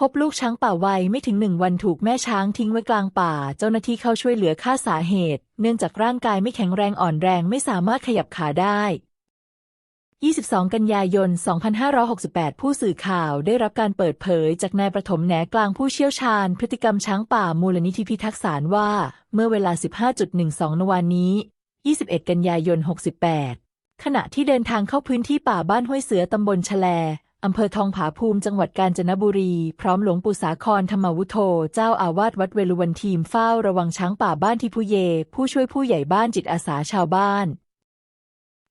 พบลูกช้างป่าวัยไม่ถึงหนึ่งวันถูกแม่ช้างทิ้งไว้กลางป่า เจ้าหน้าที่เข้าช่วยเหลือค่าสาเหตุ เนื่องจากร่างกายไม่แข็งแรงอ่อนแรงไม่สามารถขยับขาได้ 22 กันยายน 2568 ผู้สื่อข่าวได้รับการเปิดเผยจากนายประถมแหนกลางผู้เชี่ยวชาญ พฤติกรรมช้างป่ามูลนิธิพิทักษ์สารว่า เมื่อเวลา 15.12 นวันนี้ 21 กันยายน 68ขณะที่เดินทางเข้าพื้นที่ป่าบ้านห้วยเสือตำบลชแล อำเภอทองผาภูมิจังหวัดกาญจนบุรี พร้อมหลวงปู่สาครธรรมวุโธ เจ้าอาวาสวัดเวลุวันทีมเฝ้าระวังช้างป่าบ้านที่ผู้เย ผู้ช่วยผู้ใหญ่บ้านจิตอาสาชาวบ้าน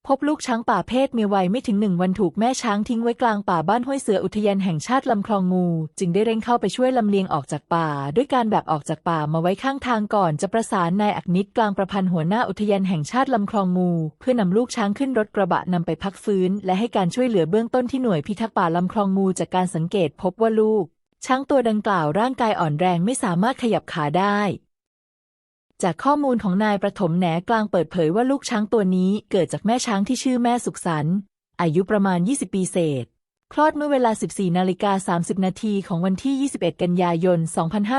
พบลูกช้างป่าเพศเมียวัยไม่ถึงหนึ่งวันถูกแม่ช้างทิ้งไว้กลางป่าบ้านห้วยเสืออุทยานแห่งชาติลำคลองงู จึงได้เร่งเข้าไปช่วยลำเลียงออกจากป่า ด้วยการแบบออกจากป่ามาไว้ข้างทางก่อนจะประสานนายอักนิตกลางประพันธ์หัวหน้าอุทยานแห่งชาติลำคลองงู เพื่อนำลูกช้างขึ้นรถกระบะนำไปพักฟื้น และให้การช่วยเหลือเบื้องต้นที่หน่วยพิทักษ์ป่าลำคลองงูจากการสังเกตพบว่าลูกช้างตัวดังกล่าวร่างกายอ่อนแรงไม่สามารถขยับขาได้ จากข้อมูลของนายประถมแหนกลางเปิดเผยว่าลูกช้างตัวนี้เกิดจากแม่ช้างที่ชื่อแม่สุขสันต์อายุประมาณ 20 ปีเศษ คลอดเมื่อเวลา 14 นาฬิกา 30 นาทีของวันที่ 21 กันยายน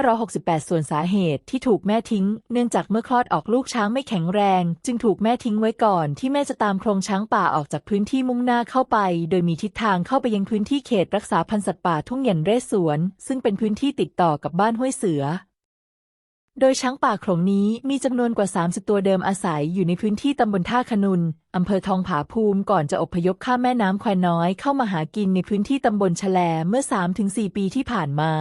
2568 ส่วนสาเหตุที่ถูกแม่ทิ้ง เนื่องจากเมื่อคลอดออกลูกช้างไม่แข็งแรง จึงถูกแม่ทิ้งไว้ก่อนที่แม่จะตามโครงช้างป่าออกจากพื้นที่มุ่งหน้าเข้าไป โดยมีทิศทางเข้าไปยังพื้นที่เขตรักษาพันธุ์สัตว์ป่าทุ่งเหยินเรศสวน ซึ่งเป็นพื้นที่ติดต่อกับบ้านห้วยเสือ โดยช้างป่าโขลงนี้มีจำนวนกว่า 30 ตัวเดิมอาศัยอยู่ในพื้นที่ตำบลท่าขนุนอำเภอทองผาภูมิก่อนจะอพยพข้ามแม่น้ำแควน้อยเข้ามาหากินในพื้นที่ตำบลชแลเมื่อ 3-4 ปีที่ผ่านมา